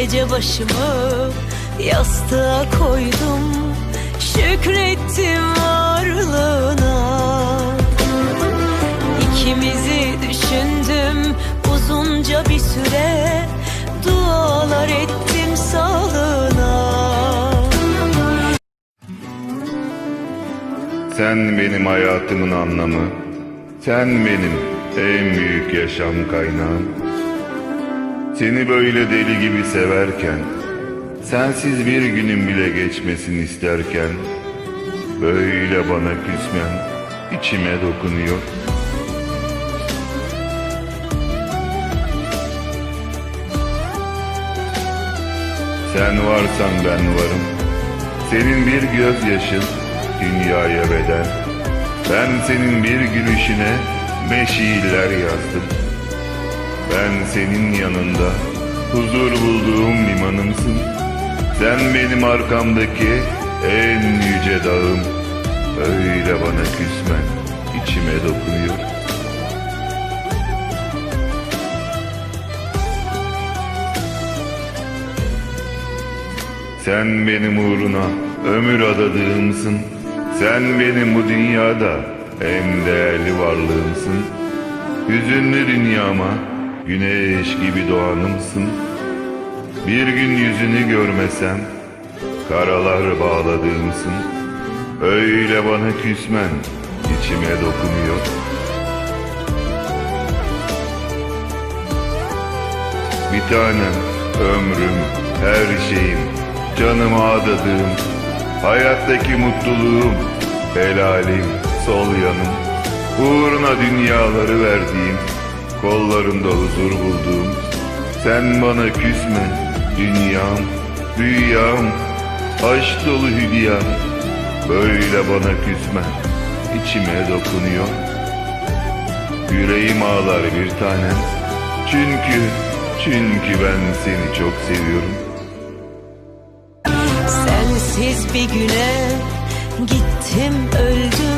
gece başımı yastığa koydum Şükrettim varlığına İkimizi düşündüm uzunca bir süre Dualar ettim sağlığına Sen benim hayatımın anlamı. Sen benim en büyük yaşam kaynağım. Seni böyle deli gibi severken, sensiz bir günün bile geçmesini isterken, böyle bana küsmen içime dokunuyor. Sen varsan ben varım. Senin bir gözyaşın dünyaya bedel. Ben senin bir gülüşüne meşiiller yazdım. Ben senin yanında huzur bulduğum limanımsın. Sen benim arkamdaki en yüce dağım. Öyle bana küsmen içime dokunuyor. Sen benim uğruna ömür adadığımsın. Sen benim bu dünyada en değerli varlığımsın. Hüzünlü dünyama güneş gibi doğanımsın. Bir gün yüzünü görmesem karalar bağladığımsın. Öyle bana küsmen içime dokunuyor. Bir tanem, ömrüm, her şeyim, canıma adadığım, hayattaki mutluluğum, helalim, sol yanım, uğruna dünyaları verdiğim, kollarında huzur bulduğum, sen bana küsme, dünyam, dünyam, aşk dolu hülyam, böyle bana küsme, içime dokunuyor. Yüreğim ağlar bir tanem, çünkü, çünkü ben seni çok seviyorum. Sensiz bir güne gittim öldüm